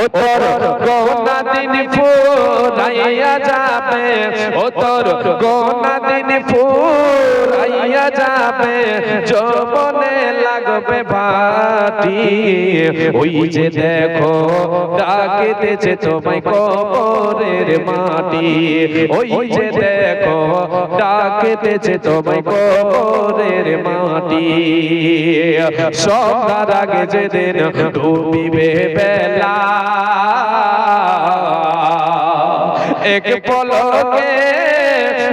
ও তোর গোনা দিন ফুরাইয়া যাবে। ও তোর গোনা দিন ফুরাইয়া যাবে। যৌবনে লাগবে ভাটি ওই যে দেখো, ডাকিতেছে তোমায় কবরের মাটি। ওই যে দেখো, ডাকিতেছে তোমায় কবরের মাটি। সন্ধ্যার আগে যেদিন ডুবিবে বেলা, এক পলকে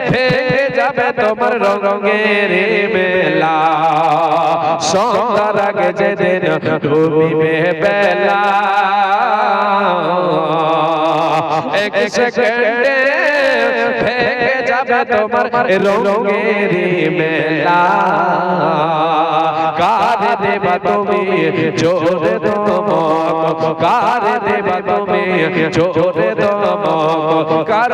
ভেঙে যাবে তোমার রঙের মেলা সন্ধ্যার আগে যেদিন ডুবিবে বেলা। এক সেকেন্ডে ভেঙে যাবে তোমার রঙের মেলা। কার দেবা তুমি জোরে দমক কার দেবা তুমি জোরে দমক কার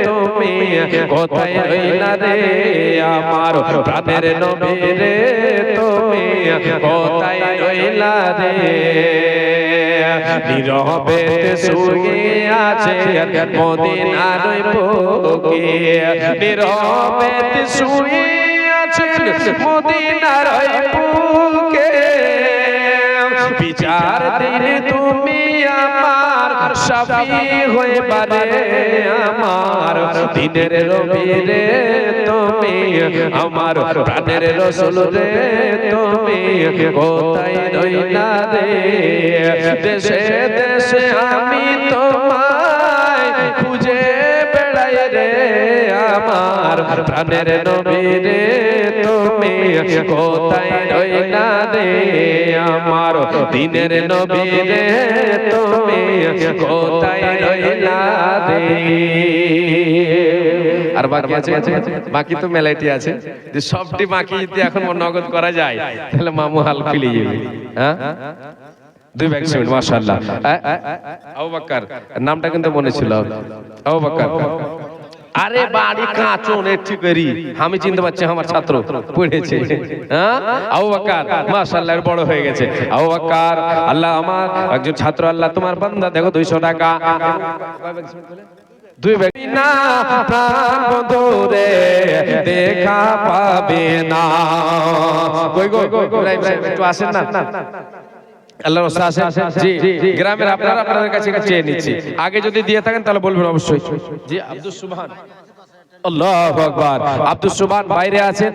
তুমি কোথায় রে, আমার প্রাণের নবীরে তুমি কোথায় রইলা রে। নীরবে শুয়ে আছে, মদিনার বুকে নীরবে শুয়ে আছে, মদিনার বিচার দিন সাফি হয়ে পারে আমার। দিনের রবি রে তুমি, আমার প্রাণের রসুল রে তুমি কোথায় রইলা রে। দেশে দেশে আমি আমার প্রাণের নবী রে তুমি কোথায় রইলা রে আমার দিনের নবী রে তুমি কোথায় রইলা রে আর বাকি আছে বাকি তো মেলাইটি আছে যে সবটি বাকি যদি এখন নগদ করা যায় তাহলে মামু হাল ফিলে যাবে হ্যাঁ দুই ব্যাগ সিমেন্ট মাশাআল্লাহ আবু নামটা কিন্তু মনে ছিল আবু বকর আরে বাড়ি কাঁচন একটু করি। আমি চিনতে পারছি আমার ছাত্র পড়েছে। হ্যাঁ? আবু বকর মাশাআল্লাহ বড় হয়ে গেছে। আবু বকর আল্লাহ আমার একজন ছাত্র আল্লাহ তোমার বান্দা দেখো 200 টাকা। দুই ব্যক্তি না প্রাণ বন্ধুরে দেখা পাবে না। কই গো? ইব্রাহিম সাহেব একটু আসেন না? আল্লাহর রাস্তা আসেন জি গ্রামের আপনারা আপনাদের কাছে চেয়ে নিচ্ছি। আগে যদি দিয়ে থাকেন তাহলে বলবেন অবশ্যই। জি আব্দুল সুবহান। আল্লাহু আকবার। আব্দুল সুবহান বাইরে আছেন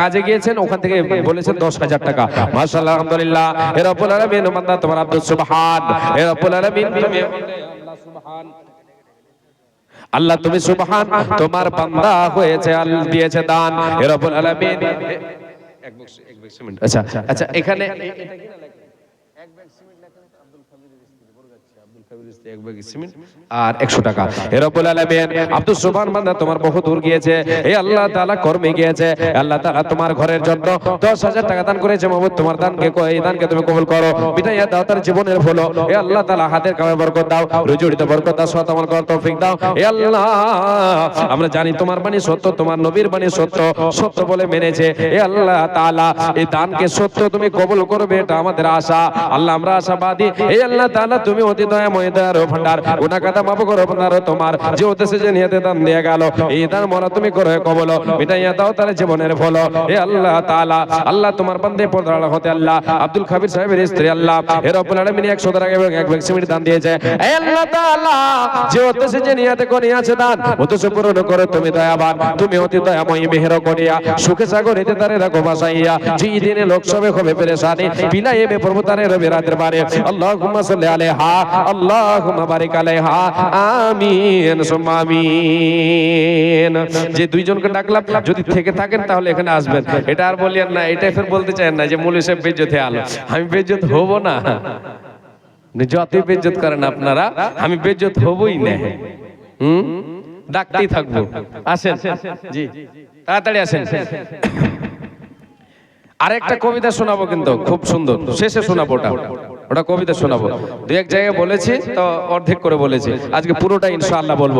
কাজে গিয়েছেন ওখান থেকে বলেছেন দশ হাজার টাকা। মাশাআল্লাহ আলহামদুলিল্লাহ। এ রব্বুল আলামিন বান্দা তোমার আব্দুল সুবহান। এ রব্বুল আলামিন তুমি আল্লাহ তুমি সুবহান। তোমার বান্দা হয়েছে আল্লাহ দিয়েছে দান। এ রব্বুল আলামিন এক বক্স এক বক্স আচ্ছা আচ্ছা এখানে এক ব্যাগ সিমেন্ট লেখেন আব্দুল খাবিরের আর একশো টাকা। এরপর আলমেন আব্দুল সুবহান বান্দা তোমার বহু দূর গিয়েছে। এই আল্লাহ তাআলা কর্মে গিয়েছে। আল্লাহ তাআলা তোমার ঘরের জন্য দশ হাজার টাকা দান করেছে তোমার দানকে এই দানকে তুমি কবুল করো। বিদায় দাও তার জীবনের এ আল্লাহ তাআলা হাতের কামে বরকত দাও বরকত দাও তৌফিক দাও। এ আল্লাহ আমরা জানি তোমার বাণী সত্য তোমার নবীর বাণী সত্য সত্য বলে মেনেছে। এ আল্লাহ তাআলা এই দানকে সত্য তুমি কবুল করবে এটা আমাদের আশা। আল্লাহ আমরা আশাবাদী। এই আল্লাহ তাআলা তুমি অতি দয়াময় দয়ার ভান্ডার গুনাহ কাটা মাফ করো ভান্ডার তোমার। যে উদ্দেশ্যে যে নিয়তে দান দিয়ে গেল, এই দান মরা তুমি করো কবল। মিটাইয়া দাও তার জীবনের ফল। এ আল্লাহ তাআলা, আল্লাহ তোমার বান্দে পর্দার হতে আল্লাহ। আব্দুল খাবির সাহেবের স্ত্রী আল্লাহ। এর রব্বুল আলামিন 100 টাকা এবং এক ব্যাগ সিমেন্ট দান দিয়েছে। এ আল্লাহ তাআলা, যে উদ্দেশ্যে যে নিয়তে করিয়াছে দান, উদ্দেশ্য পূরণ করো তুমি দয়াবান। তুমি অতি দয়াময় মেহের করিয়া সুখে সাগরিতে তারে রাখো বাসাইয়া। যে দিনে লোক সবে হবে পেরেশানি বিলাইয়ে বে প্রভু তারে রবি রাতের বারে আল্লাহুম্মা সাল্লি আলাইহা। আল্লাহুম্মা বারিক আলাইহা। আমিন, সুম্মা আমিন। যে দুইজনকে ডাকলাম, যদি থেকে থাকেন তাহলে এখানে আসবেন। এটা আর বলিয়েন না, এটা ফের বলতে না যে সাহেব বেজ্জতে আলো। আমি বেজ্জত হব না। যতই বেজ্জত করেন আপনারা, আমি বেজ্জত হবই না। হুম? ডাকতেই থাকব। আসেন। জি। তাড়াতাড়ি আসেন। আরেকটা কবিতা শোনাবো কিন্তু, খুব সুন্দর। শেষে শোনাবো ওটা। ওটা কবিতা শোনাবো। দু এক জায়গায় বলেছি, তো অর্ধেক করে বলেছি। আজকে পুরোটা ইনশাল্লাহ বলব।